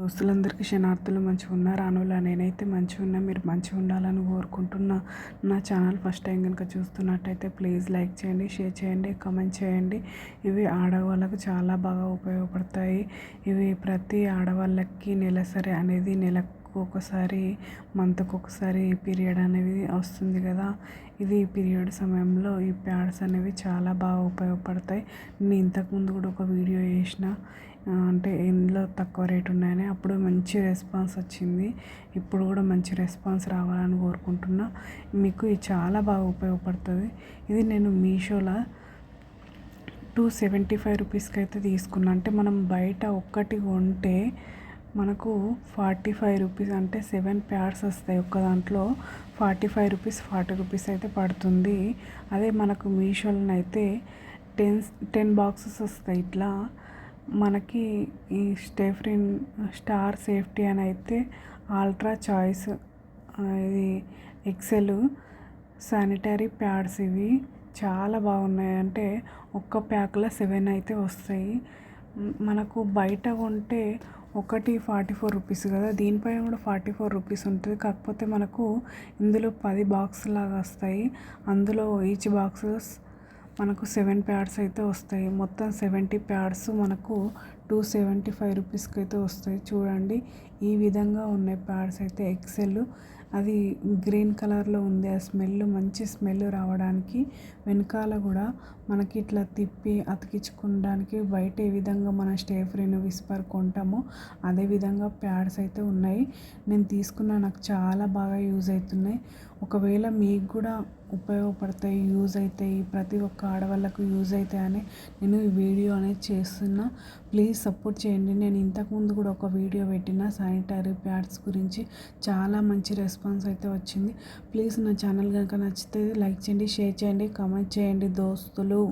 దోస్తులందరికీ క్షణార్థులు మంచిగా ఉన్నారు అనులా నేనైతే మంచిగా ఉన్నా మీరు మంచిగా ఉండాలని కోరుకుంటున్నా. నా ఛానల్ ఫస్ట్ టైం కనుక చూస్తున్నట్టయితే ప్లీజ్ లైక్ చేయండి షేర్ చేయండి కామెంట్ చేయండి. ఇవి ఆడవాళ్ళకు చాలా బాగా ఉపయోగపడతాయి. ఇవి ప్రతి ఆడవాళ్ళకి నెలసరి అనేది నెలకు ఒకసారి మంత్కి ఒకసారి పీరియడ్ అనేది వస్తుంది కదా. ఇది పీరియడ్ సమయంలో ఈ ప్యాడ్స్ అనేవి చాలా బాగా ఉపయోగపడతాయి. నేను ఇంతకుముందు కూడా ఒక వీడియో చేసిన. అంటే ఎందులో తక్కువ రేట్ ఉన్నాయని అప్పుడు మంచి రెస్పాన్స్ వచ్చింది. ఇప్పుడు కూడా మంచి రెస్పాన్స్ రావాలని కోరుకుంటున్నా. మీకు ఇది చాలా బాగా ఉపయోగపడుతుంది. ఇది నేను మీషోలో టూ సెవెంటీ ఫైవ్ రూపీస్కి అయితే తీసుకున్నా. అంటే మనం బయట ఒక్కటి కొంటే మనకు ఫార్టీ ఫైవ్ రూపీస్ అంటే సెవెన్ ప్యాడ్స్ వస్తాయి ఒక్క దాంట్లో. Forty five rupees forty rupees అయితే పడుతుంది. అదే మనకు మీషోలోనైతే టెన్ టెన్ బాక్సెస్ వస్తాయి ఇట్లా. మనకి ఈ స్టెఫ్రిన్ స్టార్ సేఫ్టీ అని అయితే ఆల్ట్రా చాయిస్ ఇది ఎక్సెల్ శానిటరీ ప్యాడ్స్ ఇవి చాలా బాగున్నాయి. అంటే ఒక్క ప్యాక్లో సెవెన్ అయితే వస్తాయి. మనకు బయట కొంటే ఒకటి ఫార్టీ ఫోర్ రూపీస్ కదా. దీనిపై కూడా ఫార్టీ ఫోర్ రూపీస్ ఉంటుంది. కాకపోతే మనకు ఇందులో పది బాక్స్ లాగా వస్తాయి. అందులో ఈచ్ బాక్సెస్ మనకు సెవెన్ ప్యాడ్స్ అయితే వస్తాయి. మొత్తం సెవెంటీ ప్యాడ్స్ మనకు టూ సెవెంటీ ఫైవ్ రూపీస్కి అయితే వస్తాయి. చూడండి ఈ విధంగా ఉన్నాయి ప్యాడ్స్ అయితే. ఎక్సెల్ అది గ్రీన్ కలర్లో ఉంది. ఆ స్మెల్ మంచి స్మెల్ రావడానికి వెనకాల కూడా మనకి ఇట్లా తిప్పి అతికించుకోవడానికి బయట ఏ విధంగా మన స్టేఫ్రీని విస్పర్ కొంటామో అదే విధంగా ప్యాడ్స్ అయితే ఉన్నాయి. నేను తీసుకున్న నాకు చాలా బాగా యూజ్ అవుతున్నాయి. ఒకవేళ మీకు కూడా ఉపయోగపడతాయి యూజ్ అవుతాయి ప్రతి ఒక్క ఆడవాళ్ళకు యూజ్ అవుతాయని నేను ఈ వీడియో అనేది చేస్తున్నా. ప్లీజ్ సపోర్ట్ చేయండి. నేను ఇంతకుముందు కూడా ఒక వీడియో పెట్టిన శానిటరీ ప్యాడ్స్ గురించి చాలా మంచి రెస్పాన్స్ అయితే వచ్చింది. ప్లీజ్ నా ఛానల్ కనుక నచ్చితే లైక్ చేయండి షేర్ చేయండి కామెంట్ చేయండి దోస్తులు.